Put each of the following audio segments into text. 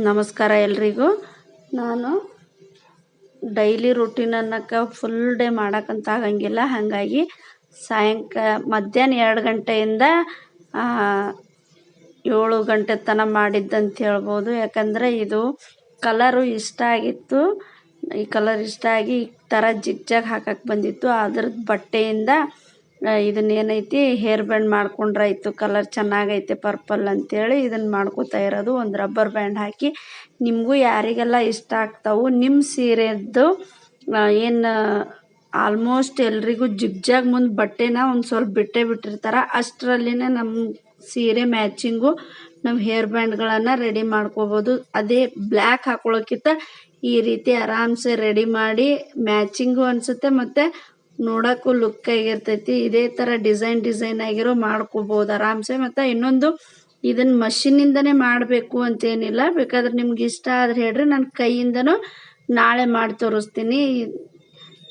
ನಮಸ್ಕಾರ ಎಲ್ರಿಗೂ. ನಾನು ಡೈಲಿ ರುಟೀನ್ ಅನ್ನಕ್ಕೆ ಫುಲ್ ಡೇ ಮಾಡೋಕ್ಕಂತ ಆಗಂಗಿಲ್ಲ. ಹಾಗಾಗಿ ಸಾಯಂಕಾಲ ಮಧ್ಯಾಹ್ನ ಎರಡು ಗಂಟೆಯಿಂದ ಏಳು ಗಂಟೆ ತನಕ ಮಾಡಿದ್ದಂತ ಹೇಳ್ಬೋದು. ಯಾಕಂದರೆ ಇದು ಕಲರು ಇಷ್ಟ ಆಗಿತ್ತು. ಈ ಕಲರ್ ಇಷ್ಟ ಆಗಿ ಈ ಥರ ಜಿಗ್ಜಾಗ್ ಹಾಕಕ್ಕೆ ಬಂದಿತ್ತು. ಅದ್ರದ್ದು ಬಟ್ಟೆಯಿಂದ ಇದನ್ನ ಏನೈತಿ ಹೇರ್ ಬ್ಯಾಂಡ್ ಮಾಡ್ಕೊಂಡ್ರಾಯ್ತು ಕಲರ್ ಚೆನ್ನಾಗೈತೆ ಪರ್ಪಲ್ ಅಂತೇಳಿ ಇದನ್ನು ಮಾಡ್ಕೋತಾ ಇರೋದು. ಒಂದು ರಬ್ಬರ್ ಬ್ಯಾಂಡ್ ಹಾಕಿ ನಿಮಗೂ ಯಾರಿಗೆಲ್ಲ ಇಷ್ಟ ಆಗ್ತಾವೆ ನಿಮ್ಮ ಸೀರೆದ್ದು ಏನು ಆಲ್ಮೋಸ್ಟ್ ಎಲ್ರಿಗೂ ಜಿಗ್ಜಾಗ್ ಮುಂದೆ ಬಟ್ಟೆನ ಒಂದು ಸ್ವಲ್ಪ ಬಿಟ್ಟೇ ಬಿಟ್ಟಿರ್ತಾರೆ. ಅಷ್ಟರಲ್ಲಿನೇ ನಮ್ಮ ಸೀರೆ ಮ್ಯಾಚಿಂಗು ನಮ್ಮ ಹೇರ್ ಬ್ಯಾಂಡ್ಗಳನ್ನು ರೆಡಿ ಮಾಡ್ಕೋಬೋದು. ಅದೇ ಬ್ಲ್ಯಾಕ್ ಹಾಕೊಳ್ಳೋಕ್ಕಿಂತ ಈ ರೀತಿ ಆರಾಮ್ಸೆ ರೆಡಿ ಮಾಡಿ ಮ್ಯಾಚಿಂಗು ಅನಿಸುತ್ತೆ. ಮತ್ತು ನೋಡೋಕ್ಕೂ ಲುಕ್ ಆಗಿರ್ತೈತಿ ಇದೇ ಥರ ಡಿಸೈನ್ ಡಿಸೈನ್ ಆಗಿರೋ ಮಾಡ್ಕೋಬೋದು. ಆರಾಮ್ಸೆ ಮತ್ತು ಇನ್ನೊಂದು ಇದನ್ನು ಮಷಿನಿಂದನೇ ಮಾಡಬೇಕು ಅಂತೇನಿಲ್ಲ. ಬೇಕಾದ್ರೆ ನಿಮ್ಗೆ ಇಷ್ಟ ಆದ್ರೆ ಹೇಳ್ರಿ. ನಾನು ಕೈಯಿಂದನೂ ನಾಳೆ ಮಾಡಿ ತೋರಿಸ್ತೀನಿ.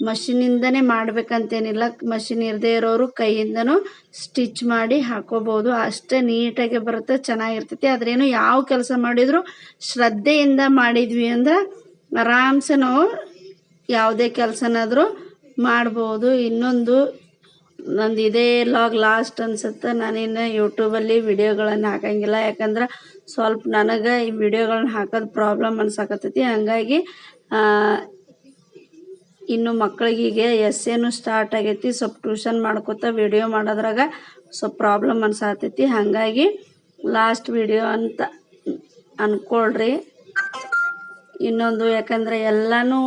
ಮಷಿನಿಂದನೇ ಮಾಡ್ಬೇಕಂತೇನಿಲ್ಲ. ಮಷಿನ್ ಇರದೇ ಇರೋರು ಕೈಯಿಂದನೂ ಸ್ಟಿಚ್ ಮಾಡಿ ಹಾಕೋಬೋದು. ಅಷ್ಟೇ ನೀಟಾಗಿ ಬರುತ್ತೆ, ಚೆನ್ನಾಗಿರ್ತೈತಿ. ಅದ್ರೇನು ಯಾವ ಕೆಲಸ ಮಾಡಿದ್ರು ಶ್ರದ್ಧೆಯಿಂದ ಮಾಡಿದ್ವಿ ಅಂದ್ರೆ ಆರಾಮ್ಸೆ ನಾವು ಯಾವುದೇ ಕೆಲಸನಾದರೂ ಮಾಡ್ಬೋದು. ಇನ್ನೊಂದು, ನಂದು ಇದೇ ಲಾಗ್ ಲಾಸ್ಟ್ ಅನ್ಸುತ್ತೆ. ನಾನಿನ್ನು ಯೂಟ್ಯೂಬಲ್ಲಿ ವಿಡಿಯೋಗಳನ್ನು ಹಾಕಂಗಿಲ್ಲ. ಯಾಕಂದ್ರೆ ಸ್ವಲ್ಪ ನನಗೆ ಈ ವಿಡಿಯೋಗಳನ್ನ ಹಾಕೋದು ಪ್ರಾಬ್ಲಮ್ ಅನ್ಸಕತ್ತೈತಿ. ಹಾಗಾಗಿ ಇನ್ನು ಮಕ್ಕಳಿಗೆ ಎಸ್ ಏನು ಸ್ಟಾರ್ಟ್ ಆಗೈತಿ. ಸ್ವಲ್ಪ ಟ್ಯೂಷನ್ ಮಾಡ್ಕೋತ ವಿಡಿಯೋ ಮಾಡೋದ್ರಾಗ ಸ್ವಲ್ಪ ಪ್ರಾಬ್ಲಮ್ ಅನ್ಸಾತೈತಿ ಹಾಗಾಗಿ ಲಾಸ್ಟ್ ವಿಡಿಯೋ ಅಂತ ಅಂದ್ಕೊಳ್ರಿ ಇನ್ನೊಂದು, ಯಾಕಂದರೆ ಎಲ್ಲನೂ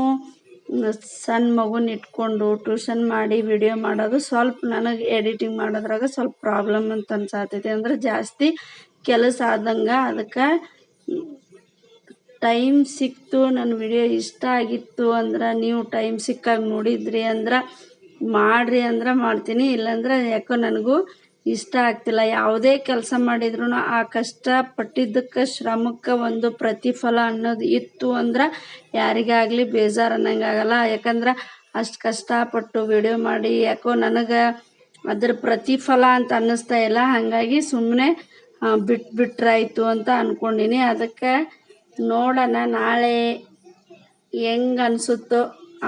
ಸಣ್ಣ ಮಗುನ ಇಟ್ಕೊಂಡು ಟ್ಯೂಷನ್ ಮಾಡಿ ವಿಡಿಯೋ ಮಾಡೋದು ಸ್ವಲ್ಪ ನನಗೆ ಎಡಿಟಿಂಗ್ ಮಾಡೋದ್ರಾಗ ಸ್ವಲ್ಪ ಪ್ರಾಬ್ಲಮ್ ಅಂತ ಅನ್ಸಾತೈತಿ. ಅಂದ್ರೆ ಜಾಸ್ತಿ ಕೆಲಸ ಆದಂಗೆ ಅದಕ್ಕೆ ಟೈಮ್ ಸಿಕ್ತು ನನ್ನ ವಿಡಿಯೋ ಇಷ್ಟ ಆಗಿತ್ತು ಅಂದ್ರೆ ನೀವು ಟೈಮ್ ಸಿಕ್ಕಾಗ ನೋಡಿದ್ರಿ ಅಂದ್ರೆ ಮಾಡಿರಿ ಅಂದ್ರೆ ಮಾಡ್ತೀನಿ. ಇಲ್ಲಾಂದ್ರೆ ಯಾಕೋ ನನಗೂ ಇಷ್ಟ ಆಗ್ತಿಲ್ಲ. ಯಾವುದೇ ಕೆಲಸ ಮಾಡಿದ್ರು ಆ ಕಷ್ಟ ಪಟ್ಟಿದ್ದಕ್ಕೆ ಶ್ರಮಕ್ಕೆ ಒಂದು ಪ್ರತಿಫಲ ಅನ್ನೋದು ಇತ್ತು ಅಂದ್ರೆ ಯಾರಿಗಾಗಲಿ ಬೇಜಾರು ಅನ್ನಂಗಾಗಲ್ಲ ಯಾಕಂದ್ರೆ ಅಷ್ಟು ಕಷ್ಟಪಟ್ಟು ವಿಡಿಯೋ ಮಾಡಿ, ಯಾಕೋ ನನಗೆ ಅದ್ರ ಪ್ರತಿಫಲ ಅಂತ ಅನ್ನಿಸ್ತಾ ಇಲ್ಲ. ಹಾಗಾಗಿ ಸುಮ್ಮನೆ ಬಿಟ್ಬಿಟ್ರಾಯ್ತು ಅಂತ ಅಂದ್ಕೊಂಡಿನಿ ಅದಕ್ಕೆ ನೋಡೋಣ ನಾಳೆ ಹೆಂಗೆ ಅನಿಸುತ್ತೋ.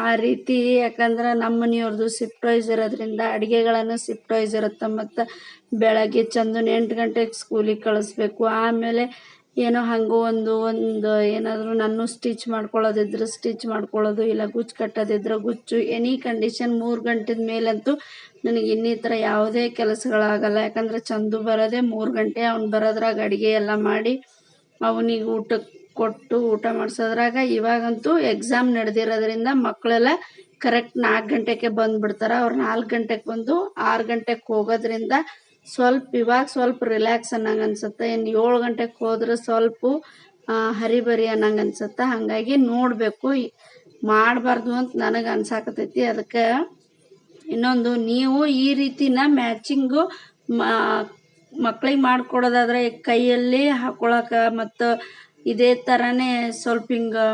ಆ ರೀತಿ ಯಾಕಂದ್ರೆ ನಮ್ಮ ಮನೆಯವ್ರದ್ದು ಶಿಫ್ಟ್ ವೈಸ್ ಇರೋದ್ರಿಂದ ಅಡುಗೆಗಳನ್ನು ಶಿಫ್ಟ್ ವೈಸ್ ಇರುತ್ತೆ ಮತ್ತು ಬೆಳಗ್ಗೆ ಚಂದನ ಎಂಟು ಗಂಟೆಗೆ ಸ್ಕೂಲಿಗೆ ಕಳಿಸ್ಬೇಕು. ಆಮೇಲೆ ಏನೋ ಹಾಗೂ ಒಂದು ಒಂದು ಏನಾದರೂ ನಾನು ಸ್ಟಿಚ್ ಮಾಡ್ಕೊಳ್ಳೋದಿದ್ರೆ ಸ್ಟಿಚ್ ಮಾಡ್ಕೊಳ್ಳೋದು, ಇಲ್ಲ ಗುಚ್ಚು ಕಟ್ಟೋದಿದ್ರೆ ಗುಚ್ಚು ಎನಿ ಕಂಡೀಷನ್ ಮೂರು ಗಂಟೆದ ಮೇಲಂತೂ ನನಗೆ ಇನ್ನಿತರ ಯಾವುದೇ ಕೆಲಸಗಳಾಗಲ್ಲ. ಯಾಕಂದರೆ ಚಂದು ಬರೋದೇ ಮೂರು ಗಂಟೆ, ಅವ್ನು ಬರೋದ್ರಾಗ ಅಡುಗೆ ಎಲ್ಲ ಮಾಡಿ, ಅವನಿಗೆ ಊಟಕ್ಕೆ ಕೊಟ್ಟು ಊಟ ಮಾಡ್ಸೋದ್ರಾಗ ಇವಾಗಂತೂ ಎಕ್ಸಾಮ್ ನಡೆದಿರೋದ್ರಿಂದ ಮಕ್ಕಳೆಲ್ಲ ಕರೆಕ್ಟ್ ನಾಲ್ಕು ಗಂಟೆಗೆ ಬಂದುಬಿಡ್ತಾರೆ. ಅವ್ರು ನಾಲ್ಕು ಗಂಟೆಗೆ ಬಂದು ಆರು ಗಂಟೆಗೆ ಹೋಗೋದ್ರಿಂದ ಸ್ವಲ್ಪ ಇವಾಗ ಸ್ವಲ್ಪ ರಿಲ್ಯಾಕ್ಸ್ ಅನ್ನಂಗೆ ಅನ್ಸುತ್ತೆ. ಇನ್ನು ಏಳು ಗಂಟೆಗೆ ಹೋದ್ರೆ ಸ್ವಲ್ಪ ಹರಿಬರಿ ಅನ್ನಂಗೆ ಅನ್ಸುತ್ತೆ. ಹಾಗಾಗಿ ನೋಡಬೇಕು. ಮಾಡಬಾರ್ದು ಅಂತ ನನಗೆ ಅನ್ಸಾಕತೈತಿ ಅದಕ್ಕೆ ಇನ್ನೊಂದು, ನೀವು ಈ ರೀತಿನ ಮ್ಯಾಚಿಂಗು ಮಕ್ಳಿಗೆ ಮಾಡ್ಕೊಡೋದಾದ್ರೆ ಕೈಯಲ್ಲಿ ಹಾಕೊಳಕ್ಕೆ ಮತ್ತು ಇದೇ ಥರನೇ ಸ್ವಲ್ಪ ಹಿಂಗೆ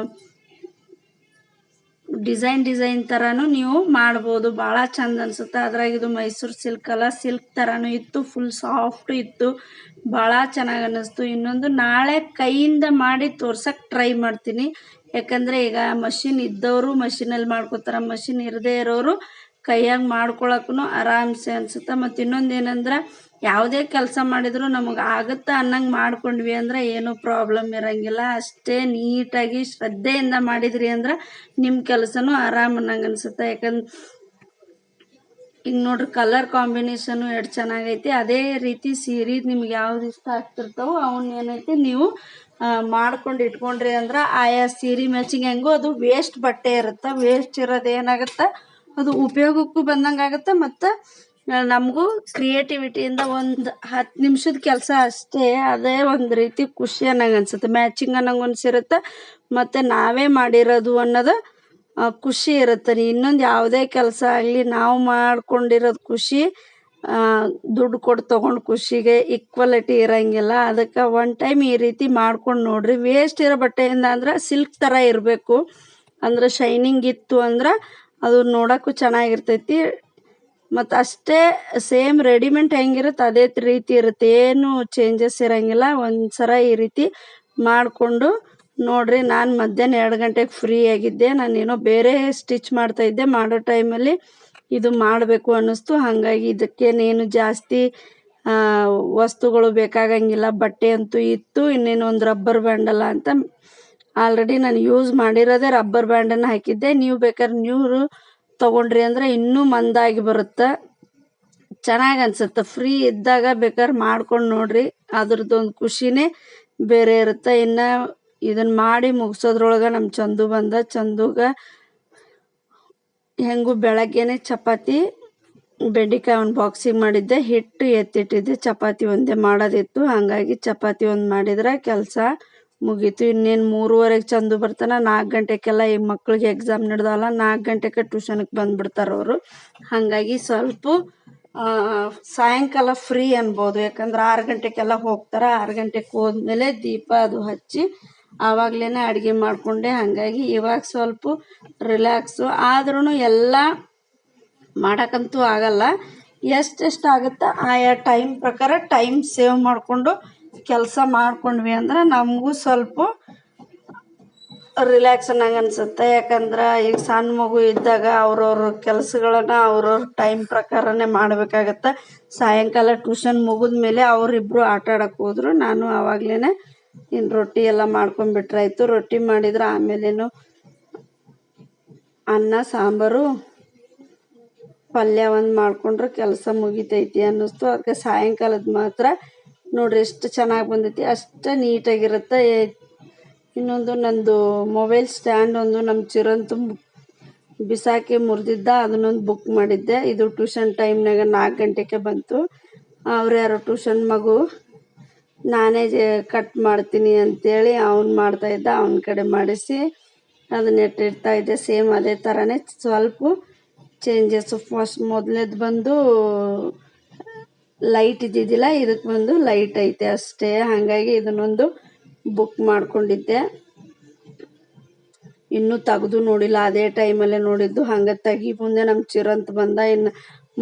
ಡಿಸೈನ್ ಡಿಸೈನ್ ಥರನೂ ನೀವು ಮಾಡ್ಬೋದು. ಭಾಳ ಚಂದ ಅನ್ಸುತ್ತೆ. ಅದ್ರಾಗ ಇದು ಮೈಸೂರು ಸಿಲ್ಕ್ ಅಲ್ಲ, ಸಿಲ್ಕ್ ಥರನೂ ಇತ್ತು ಫುಲ್ ಸಾಫ್ಟು ಇತ್ತು. ಭಾಳ ಚೆನ್ನಾಗಿ ಅನ್ನಿಸ್ತು. ಇನ್ನೊಂದು ನಾಳೆ ಕೈಯಿಂದ ಮಾಡಿ ತೋರ್ಸಕ್ಕೆ ಟ್ರೈ ಮಾಡ್ತೀನಿ. ಯಾಕಂದರೆ ಈಗ ಮಷಿನ್ ಇದ್ದವರು ಮಷಿನಲ್ಲಿ ಮಾಡ್ಕೋತಾರೆ. ಮಷಿನ್ ಇರದೇ ಇರೋರು ಕೈಯಾಗ ಮಾಡ್ಕೊಳಕ್ಕೂ ಆರಾಮ್ಸೆ ಅನಿಸುತ್ತೆ. ಮತ್ತು ಇನ್ನೊಂದು ಏನಂದ್ರೆ ಯಾವುದೇ ಕೆಲಸ ಮಾಡಿದರೂ ನಮಗೆ ಆಗುತ್ತಾ ಅನ್ನಂಗೆ ಮಾಡ್ಕೊಂಡ್ವಿ ಅಂದ್ರೆ ಏನೂ ಪ್ರಾಬ್ಲಮ್ ಇರಂಗಿಲ್ಲ. ಅಷ್ಟೇ ನೀಟಾಗಿ ಶ್ರದ್ಧೆಯಿಂದ ಮಾಡಿದ್ರಿ ಅಂದ್ರೆ ನಿಮ್ಮ ಕೆಲಸನೂ ಆರಾಮ್ ಅನ್ನಂಗೆ ಅನಿಸುತ್ತೆ. ಯಾಕಂದ್ರೆ ಈಗ ನೋಡ್ರಿ ಕಲರ್ ಕಾಂಬಿನೇಷನು ಎಷ್ಟು ಚೆನ್ನಾಗೈತಿ. ಅದೇ ರೀತಿ ಸೀರೆ ನಿಮ್ಗೆ ಯಾವ್ದು ಇಷ್ಟ ಆಗ್ತಿರ್ತಾವೋ ಅವನ್ನ ಏನೈತಿ ನೀವು ಮಾಡ್ಕೊಂಡು ಇಟ್ಕೊಂಡ್ರಿ ಅಂದ್ರೆ ಆಯಾ ಸೀರೆ ಮ್ಯಾಚಿಂಗ್ ಹೆಂಗೋ ಅದು ವೇಸ್ಟ್ ಬಟ್ಟೆ ಇರುತ್ತೆ. ವೇಸ್ಟ್ ಇರೋದು ಏನಾಗುತ್ತೆ? ಅದು ಉಪಯೋಗಕ್ಕೂ ಬಂದಂಗೆ ಆಗುತ್ತೆ ಮತ್ತು ನಮಗೂ ಕ್ರಿಯೇಟಿವಿಟಿಯಿಂದ ಒಂದು ಹತ್ತು ನಿಮಿಷದ ಕೆಲಸ ಅಷ್ಟೇ. ಅದೇ ಒಂದು ರೀತಿ ಖುಷಿ ಅನ್ನಂಗೆ ಅನ್ಸುತ್ತೆ. ಮ್ಯಾಚಿಂಗ್ ಅನ್ನಂಗೆ ಅನ್ಸಿರುತ್ತೆ ಮತ್ತು ನಾವೇ ಮಾಡಿರೋದು ಅನ್ನೋದು ಖುಷಿ ಇರುತ್ತೆ. ಇನ್ನೊಂದು ಯಾವುದೇ ಕೆಲಸ ಆಗಲಿ ನಾವು ಮಾಡ್ಕೊಂಡಿರೋದು ಖುಷಿ ದುಡ್ಡು ಕೊಟ್ಟು ತೊಗೊಂಡು ಖುಷಿಗೆ ಈಕ್ವಾಲಿಟಿ ಇರೋಂಗಿಲ್ಲ. ಅದಕ್ಕೆ ಒನ್ ಟೈಮ್ ಈ ರೀತಿ ಮಾಡ್ಕೊಂಡು ನೋಡ್ರಿ. ವೇಸ್ಟ್ ಇರೋ ಬಟ್ಟೆಯಿಂದ ಅಂದ್ರೆ ಸಿಲ್ಕ್ ಥರ ಇರಬೇಕು. ಅಂದ್ರೆ ಶೈನಿಂಗ್ ಇತ್ತು ಅಂದ್ರೆ ಅದು ನೋಡೋಕ್ಕೂ ಚೆನ್ನಾಗಿರ್ತೈತಿ. ಮತ್ತು ಅಷ್ಟೇ ಸೇಮ್ ರೆಡಿಮೆಂಟ್ ಹೆಂಗಿರುತ್ತೆ ಅದೇ ರೀತಿ ಇರುತ್ತೆ. ಏನು ಚೇಂಜಸ್ ಇರಂಗಿಲ್ಲ. ಒಂದು ಸರ ಈ ರೀತಿ ಮಾಡಿಕೊಂಡು ನೋಡ್ರಿ, ನಾನು ಮಧ್ಯಾಹ್ನ ಎರಡು ಗಂಟೆಗೆ ಫ್ರೀ ಆಗಿದ್ದೆ. ನಾನೇನೋ ಬೇರೆ ಸ್ಟಿಚ್ ಮಾಡ್ತಾ ಇದ್ದೆ. ಮಾಡೋ ಟೈಮಲ್ಲಿ ಇದು ಮಾಡಬೇಕು ಅನ್ನಿಸ್ತು. ಹಾಗಾಗಿ ಇದಕ್ಕೇನೇನು ಜಾಸ್ತಿ ವಸ್ತುಗಳು ಬೇಕಾಗಂಗಿಲ್ಲ. ಬಟ್ಟೆ ಅಂತೂ ಇತ್ತು. ಇನ್ನೇನು ಒಂದು ರಬ್ಬರ್ ಬ್ಯಾಂಡಲ್ಲ ಅಂತ ಆಲ್ರೆಡಿ ನಾನು ಯೂಸ್ ಮಾಡಿರೋದೇ ರಬ್ಬರ್ ಬ್ಯಾಂಡನ್ನು ಹಾಕಿದ್ದೆ. ನೀವು ಬೇಕಾದ್ರೆ ನೀವು ತೊಗೊಂಡ್ರಿ ಅಂದ್ರೆ ಇನ್ನೂ ಮಂದಾಗಿ ಬರುತ್ತೆ. ಚೆನ್ನಾಗಿ ಅನ್ಸುತ್ತೆ. ಫ್ರೀ ಇದ್ದಾಗ ಬೇಕಾದ್ರೆ ಮಾಡ್ಕೊಂಡು ನೋಡ್ರಿ. ಅದ್ರದ್ದೊಂದು ಖುಷಿನೇ ಬೇರೆ ಇರುತ್ತೆ. ಇನ್ನು ಇದನ್ನು ಮಾಡಿ ಮುಗಿಸೋದ್ರೊಳಗೆ ನಮ್ಮ ಚಂದು ಬಂದ ಚಂದುಗ ಹೆಂಗು ಬೆಳಗ್ಗೆನೆ ಚಪಾತಿ, ಬೆಂಡೆಕಾಯಿ ಒಂದು ಬಾಕ್ಸಿಗೆ ಮಾಡಿದ್ದೆ. ಹಿಟ್ಟು ಎತ್ತಿಟ್ಟಿದ್ದೆ. ಚಪಾತಿ ಒಂದೇ ಮಾಡೋದಿತ್ತು. ಹಾಗಾಗಿ ಚಪಾತಿ ಒಂದು ಮಾಡಿದ್ರೆ ಕೆಲಸ ಮುಗೀತು. ಇನ್ನೇನು ಮೂರುವರೆಗೆ ಚಂದು ಬರ್ತಾನೆ ನಾಲ್ಕು ಗಂಟೆಗೆಲ್ಲ ಈ ಮಕ್ಳಿಗೆ ಎಕ್ಸಾಮ್ ನಡೆದವಲ್ಲ ನಾಲ್ಕು ಗಂಟೆಗೆ ಟ್ಯೂಷನ್ಗೆ ಬಂದ್ಬಿಡ್ತಾರೆ ಅವರು. ಹಾಗಾಗಿ ಸ್ವಲ್ಪ ಸಾಯಂಕಾಲ ಫ್ರೀ ಅನ್ಬೋದು. ಯಾಕಂದ್ರೆ ಆರು ಗಂಟೆಗೆಲ್ಲ ಹೋಗ್ತಾರೆ, ಆರು ಗಂಟೆಗೆ ಹೋದ್ಮೇಲೆ ದೀಪ ಅದು ಹಚ್ಚಿ ಆವಾಗಲೇ ಅಡುಗೆ ಮಾಡಿಕೊಂಡೆ. ಹಾಗಾಗಿ ಇವಾಗ ಸ್ವಲ್ಪ ರಿಲ್ಯಾಕ್ಸು. ಆದ್ರೂ ಎಲ್ಲ ಮಾಡೋಕ್ಕಂತೂ ಆಗಲ್ಲ. ಎಷ್ಟೆಷ್ಟು ಆಗುತ್ತೋ ಆಯಾ ಟೈಮ್ ಪ್ರಕಾರ ಟೈಮ್ ಸೇವ್ ಮಾಡಿಕೊಂಡು ಕೆಲಸ ಮಾಡ್ಕೊಂಡ್ವಿ ಅಂದ್ರೆ ನಮಗೂ ಸ್ವಲ್ಪ ರಿಲ್ಯಾಕ್ಸ್ ಅನ್ನಂಗೆ ಅನ್ಸುತ್ತೆ. ಯಾಕಂದ್ರೆ ಈಗ ಸಣ್ಣ ಮಗು ಇದ್ದಾಗ ಅವ್ರವ್ರ ಕೆಲಸಗಳನ್ನ ಅವ್ರವ್ರ ಟೈಮ್ ಪ್ರಕಾರನೇ ಮಾಡಬೇಕಾಗತ್ತೆ. ಸಾಯಂಕಾಲ ಟ್ಯೂಷನ್ ಮುಗಿದ ಮೇಲೆ ಅವರಿಬ್ಬರು ಆಟ ಆಡಕ್ಕೆ ಹೋದ್ರು. ನಾನು ಆವಾಗಲೇ ಇನ್ನು ರೊಟ್ಟಿ ಎಲ್ಲ ಮಾಡ್ಕೊಂಡ್ಬಿಟ್ರಾಯ್ತು ರೊಟ್ಟಿ ಮಾಡಿದ್ರೆ ಆಮೇಲೇನು ಅನ್ನ, ಸಾಂಬಾರು, ಪಲ್ಯ ಒಂದು ಮಾಡಿಕೊಂಡ್ರೆ ಕೆಲಸ ಮುಗಿತೈತಿ ಅನ್ನಿಸ್ತು. ಅದಕ್ಕೆ ಸಾಯಂಕಾಲದ ಮಾತ್ರ ನೋಡ್ರಿ ಎಷ್ಟು ಚೆನ್ನಾಗಿ ಬಂದೈತಿ, ಅಷ್ಟು ನೀಟಾಗಿರುತ್ತೆ. ಇನ್ನೊಂದು ನಂದು ಮೊಬೈಲ್ ಸ್ಟ್ಯಾಂಡ್ ಒಂದು ನಮ್ಮ ಚಿರಂತು ಬಿಸಾಕಿ ಮುರಿದಿದ್ದ, ಅದನ್ನೊಂದು ಬುಕ್ ಮಾಡಿದ್ದೆ. ಇದು ಟ್ಯೂಷನ್ ಟೈಮ್ನಾಗ ನಾಲ್ಕು ಗಂಟೆಗೆ ಬಂತು. ಅವ್ರು ಯಾರೋ ಟ್ಯೂಷನ್ ಮಗು, ನಾನೇ ಕಟ್ ಮಾಡ್ತೀನಿ ಅಂತೇಳಿ ಅವ್ನು ಮಾಡ್ತಾಯಿದ್ದ ಅವನ ಕಡೆ ಮಾಡಿಸಿ, ಅದನ್ನ ಇಟ್ಟಿರ್ತಾ ಇದ್ದೆ. ಸೇಮ್ ಅದೇ ಥರನೇ ಸ್ವಲ್ಪ ಚೇಂಜಸ್ಸು ಫಸ್ಟ್ ಮೊದಲೇದು ಬಂದು ಲೈಟ್ ಇದ್ದಿದ್ದಿಲ್ಲ ಇದಕ್ಕೆ ಬಂದು ಲೈಟ್ ಐತೆ ಅಷ್ಟೇ. ಹಾಗಾಗಿ ಇದನ್ನೊಂದು ಬುಕ್ ಮಾಡ್ಕೊಂಡಿದ್ದೆ. ಇನ್ನೂ ತೆಗೆದು ನೋಡಿಲ್ಲ, ಅದೇ ಟೈಮಲ್ಲೇ ನೋಡಿದ್ದು. ಹಂಗೆ ತೆಗಿ ಮುಂದೆ ನಮ್ಮ ಚಿರಂತ ಬಂದ, ಇನ್ನು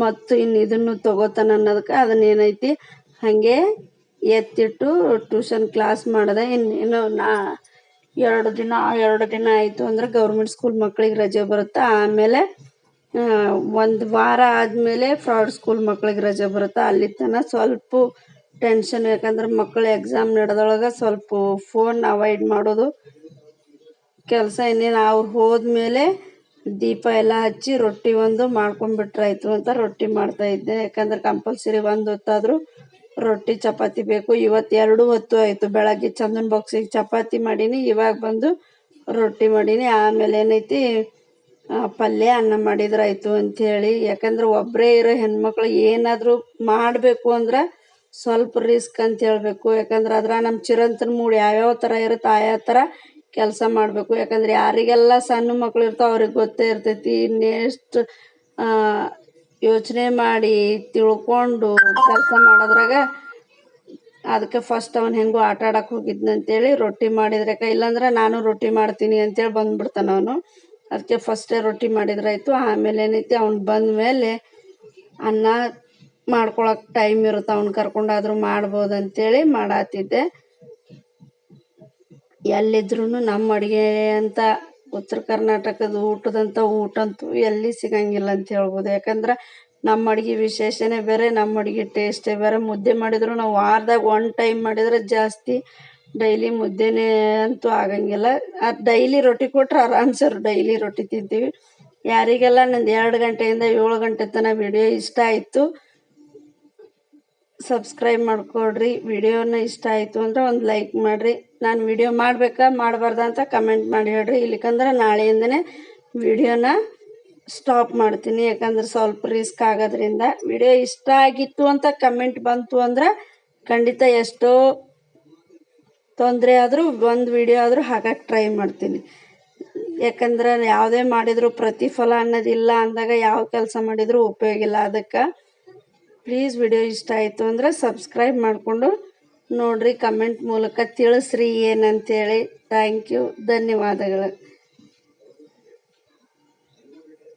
ಮತ್ತು ಇನ್ನು ಇದನ್ನು ತೊಗೋತಾನೆ ಅನ್ನೋದಕ್ಕೆ ಅದನ್ನೇನೈತಿ, ಹಾಗೆ ಎತ್ತಿಟ್ಟು ಟ್ಯೂಷನ್ ಕ್ಲಾಸ್ ಮಾಡಿದೆ. ಇನ್ನೇನು ನಾ ಎರಡು ದಿನ ಎರಡು ದಿನ ಆಯಿತು ಅಂದ್ರೆ ಗೌರ್ಮೆಂಟ್ ಸ್ಕೂಲ್ ಮಕ್ಕಳಿಗೆ ರಜೆ ಬರುತ್ತೆ. ಆಮೇಲೆ ಒಂದು ವಾರ ಆದಮೇಲೆ ಫ್ರಾಡ್ ಸ್ಕೂಲ್ ಮಕ್ಳಿಗೆ ರಜೆ ಬರುತ್ತೆ? ಅಲ್ಲಿ ತನಕ ಸ್ವಲ್ಪ ಟೆನ್ಷನ್ ಯಾಕಂದ್ರೆ ಮಕ್ಕಳು ಎಕ್ಸಾಮ್ ನಡೆದೊಳಗೆ ಸ್ವಲ್ಪ ಫೋನ್ ಅವಾಯ್ಡ್ ಮಾಡೋದು. ಕೆಲಸ ಇನ್ನೇನು ಅವ್ರು ಹೋದ್ಮೇಲೆ ದೀಪ ಎಲ್ಲ ಹಚ್ಚಿ ರೊಟ್ಟಿ ಒಂದು ಮಾಡ್ಕೊಂಡ್ಬಿಟ್ರಾಯ್ತು ಅಂತ ರೊಟ್ಟಿ ಮಾಡ್ತಾ ಇದ್ದೆ. ಯಾಕಂದ್ರೆ ಕಂಪಲ್ಸರಿ ಒಂದು ಹೊತ್ತಾದರೂ ರೊಟ್ಟಿ, ಚಪಾತಿ ಬೇಕು. ಇವತ್ತು ಎರಡು ಹೊತ್ತು ಆಯಿತು. ಬೆಳಗ್ಗೆ ಚಂದನ್ ಬಾಕ್ಸಿಗೆ ಚಪಾತಿ ಮಾಡೀನಿ, ಇವಾಗ ಬಂದು ರೊಟ್ಟಿ ಮಾಡೀನಿ. ಆಮೇಲೆ ಏನೈತಿ ಪಲ್ಯ ಅನ್ನ ಮಾಡಿದ್ರಾಯ್ತು ಅಂಥೇಳಿ ಯಾಕಂದ್ರೆ ಒಬ್ಬರೇ ಇರೋ ಹೆಣ್ಮಕ್ಳು ಏನಾದರೂ ಮಾಡಬೇಕು ಅಂದ್ರೆ ಸ್ವಲ್ಪ ರಿಸ್ಕ್ ಅಂತ ಹೇಳಬೇಕು. ಯಾಕಂದ್ರೆ ಅದ್ರ ನಮ್ಮ ಚಿರಂತನ ಮೂಡ್ ಯಾವ್ಯಾವ ಥರ ಇರುತ್ತೆ ಆಯಾ ಥರ ಕೆಲಸ ಮಾಡಬೇಕು. ಯಾಕಂದ್ರೆ ಯಾರಿಗೆಲ್ಲ ಸಣ್ಣ ಮಕ್ಳು ಇರ್ತಾವೆ ಅವ್ರಿಗೆ ಗೊತ್ತೇ ಇರ್ತೈತಿ. ಇನ್ನೆಷ್ಟು ಯೋಚನೆ ಮಾಡಿ ತಿಳ್ಕೊಂಡು ಕೆಲಸ ಮಾಡೋದ್ರಾಗ ಅದಕ್ಕೆ ಫಸ್ಟ್ ಅವನು ಹೆಂಗೋ ಆಟ ಆಡಕ್ಕೆ ಹೋಗಿದ್ನಂತೇಳಿ ರೊಟ್ಟಿ ಮಾಡಿದ್ರೆ ಇಲ್ಲಾಂದ್ರೆ ನಾನು ರೊಟ್ಟಿ ಮಾಡ್ತೀನಿ ಅಂತೇಳಿ ಬಂದ್ಬಿಡ್ತಾನೆ ಅವನು. ಅದಕ್ಕೆ ಫಸ್ಟೇ ರೊಟ್ಟಿ ಮಾಡಿದ್ರಾಯ್ತು ಆಮೇಲೆ ಏನೈತಿ, ಅವ್ನು ಬಂದ ಮೇಲೆ ಅನ್ನ ಮಾಡ್ಕೊಳಕ್ಕೆ ಟೈಮ್ ಇರುತ್ತೆ. ಅವ್ನು ಕರ್ಕೊಂಡಾದ್ರೂ ಮಾಡ್ಬೋದು ಅಂತೇಳಿ ಮಾಡತ್ತಿದ್ದೆ ಎಲ್ಲಿದ್ರೂ ನಮ್ಮ ಅಡುಗೆ ಅಂತ ಉತ್ತರ ಕರ್ನಾಟಕದ ಊಟದಂಥ ಊಟ ಅಂತೂ ಎಲ್ಲಿ ಸಿಗಂಗಿಲ್ಲ ಅಂತ ಹೇಳ್ಬೋದು. ಯಾಕಂದ್ರೆ ನಮ್ಮ ಅಡುಗೆ ವಿಶೇಷನೇ ಬೇರೆ, ನಮ್ಮ ಅಡುಗೆ ಟೇಸ್ಟೇ ಬೇರೆ. ಮುದ್ದೆ ಮಾಡಿದ್ರು ನಾವು ವಾರದಾಗ ಒನ್ ಟೈಮ್ ಮಾಡಿದ್ರೆ ಜಾಸ್ತಿ ಡೈಲಿ ಮುದ್ದೆನೇ ಅಂತೂ ಆಗಂಗಿಲ್ಲ. ಅದು ಡೈಲಿ ರೊಟ್ಟಿ ಕೊಟ್ರೆ ಆರಾಮ್ಸರ್ ಡೈಲಿ ರೊಟ್ಟಿ ತಿಂತೀವಿ. ಯಾರಿಗೆಲ್ಲ ನಂದು ಎರಡು ಗಂಟೆಯಿಂದ ಏಳು ಗಂಟೆ ತನಕ ವಿಡಿಯೋ ಇಷ್ಟ ಆಯಿತು ಸಬ್ಸ್ಕ್ರೈಬ್ ಮಾಡ್ಕೊಡ್ರಿ. ವಿಡಿಯೋನ ಇಷ್ಟ ಆಯಿತು ಅಂದ್ರೆ ಒಂದು ಲೈಕ್ ಮಾಡಿರಿ. ನಾನು ವಿಡಿಯೋ ಮಾಡಬೇಕಾ ಮಾಡಬಾರ್ದ ಅಂತ ಕಮೆಂಟ್ ಮಾಡಿ ಹೇಳ್ರಿ. ಇಲ್ಲಿಕಂದ್ರೆ ನಾಳೆಯಿಂದನೇ ವಿಡಿಯೋನ ಸ್ಟಾಪ್ ಮಾಡ್ತೀನಿ. ಯಾಕಂದ್ರೆ ಸ್ವಲ್ಪ ರಿಸ್ಕ್ ಆಗೋದ್ರಿಂದ. ವಿಡಿಯೋ ಇಷ್ಟ ಆಗಿತ್ತು ಅಂತ ಕಮೆಂಟ್ ಬಂತು ಅಂದ್ರೆ ಖಂಡಿತ ಎಷ್ಟೋ ತೊಂದರೆ ಆದರೂ ಒಂದು ವಿಡಿಯೋ ಆದರೂ ಹಾಕಕ್ಕೆ ಟ್ರೈ ಮಾಡ್ತೀನಿ. ಯಾಕಂದ್ರೆ ಯಾವುದೇ ಮಾಡಿದರೂ ಪ್ರತಿಫಲ ಅನ್ನೋದಿಲ್ಲ ಅಂದಾಗ ಯಾವ ಕೆಲಸ ಮಾಡಿದರೂ ಉಪಯೋಗ ಇಲ್ಲ. ಅದಕ್ಕೆ ಪ್ಲೀಸ್ ವಿಡಿಯೋ ಇಷ್ಟ ಆಯಿತು ಅಂದರೆ ಸಬ್ಸ್ಕ್ರೈಬ್ ಮಾಡಿಕೊಂಡು ನೋಡಿರಿ ಕಮೆಂಟ್ ಮೂಲಕ ತಿಳಿಸ್ರಿ ಏನಂತೇಳಿ. ಥ್ಯಾಂಕ್ ಯು ಧನ್ಯವಾದಗಳು.